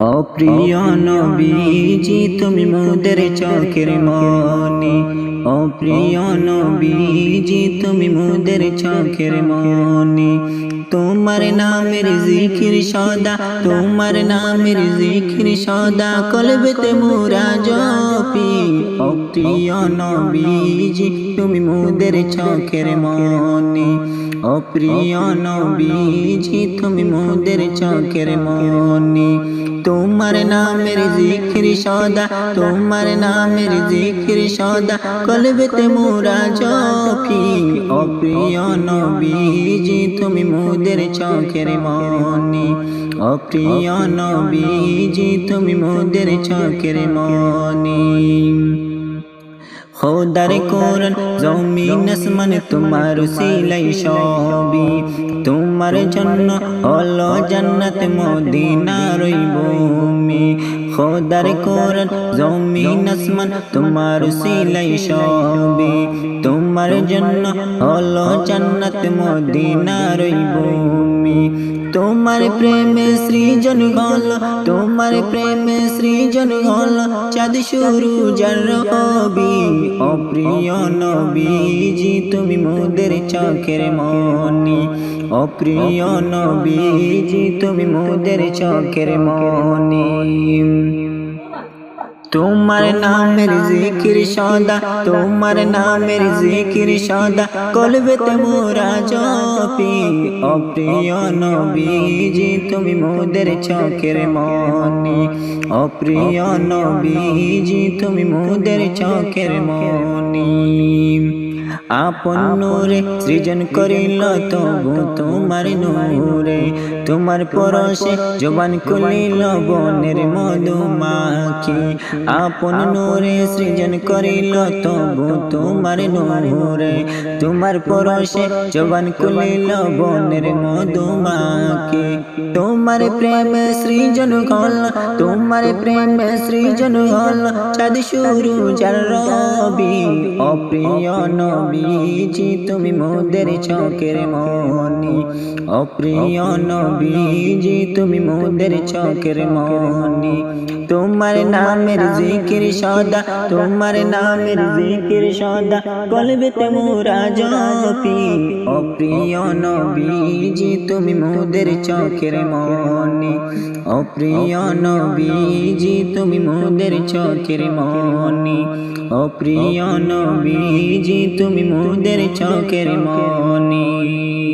অপ্রিয় নবীজি, তুমি মোদের চোখের মনি। অপ্রিয় নবীজি, তুমি মোদের চোখের মনি। তোমার নামের জিকির সদা, তোমার নামের জিকির সদা, কলবেতে মোরা জপি। অপ্রিয় নবীজি, তুমি মোদের চোখের মনি। অপ্রিয় নবীজি, তুমি মোদের চোখের মনি। তোমার নামের জিকির সদা, তোমার নামের জিকির সদা, কলবেতে মোরা জপি অপ্রিয় নবীজি, তুমি মোদের চোখের মনি। অপ্রিয় নবীজি, তুমি মোদের চোখের মনি। খোদার কোরআন, জমিন, আসমান, তোমার সিলাই সবই তোমার জন্য হলো জান্নাত, মদিনার ভূমি। খোদার কোরআন, জমিন, আসমান, তোমার সিলাই সবই তোমার জন্য হলো জান্নাত, মদিনার ভূমি। তোমার প্রেমে সৃজন হল, তোমার প্রেমে সৃজন হল, চাঁদ শুরু রবি। অপ্রিয় নবীজি, তুমি মোদের চোখের মনি। অপ্রিয় নবীজি, তুমি মোদের চোখের মনি। তোমার নামের জিকির সদা তোমার নামের জিকির সদা কলবেতে মোরা জপি। অপ্রিয় নবীজি তুমি মোদের চোখের মনি। অপ্রিয় নবীজি তুমি মোদের চোখের মনি। আপন নূরে সৃজন করিল তবু তোমার নূরে। তোমার পরশে জবান কলিল বনের মধুমাখি আপন নূরে সৃজন করিল তবু তোমার নূরে। তোমার পরশে জবান কলিল বনের মধুমাখি তোমার প্রেম সৃজন হল, তোমার প্রেম সৃজন হল, চাঁদ শুরু যার রবি। অপ্রিয় নবীজি তুমি মোদের চোখের মনি। অপ্রিয় নবীজি তুমি মোদের চোখের মনি। তোমার নামের জিকির সদা, তোমার নামের জিকির সদা। কলবেতে মোরা জপি অপ্রিয় নবীজি, তুমি মোদের চোখের মনি। অপ্রিয় নবীজি, তুমি মোদের চোখের মনি। অপ্রিয় নবীজি, তুমি মোদের চোখের মনি।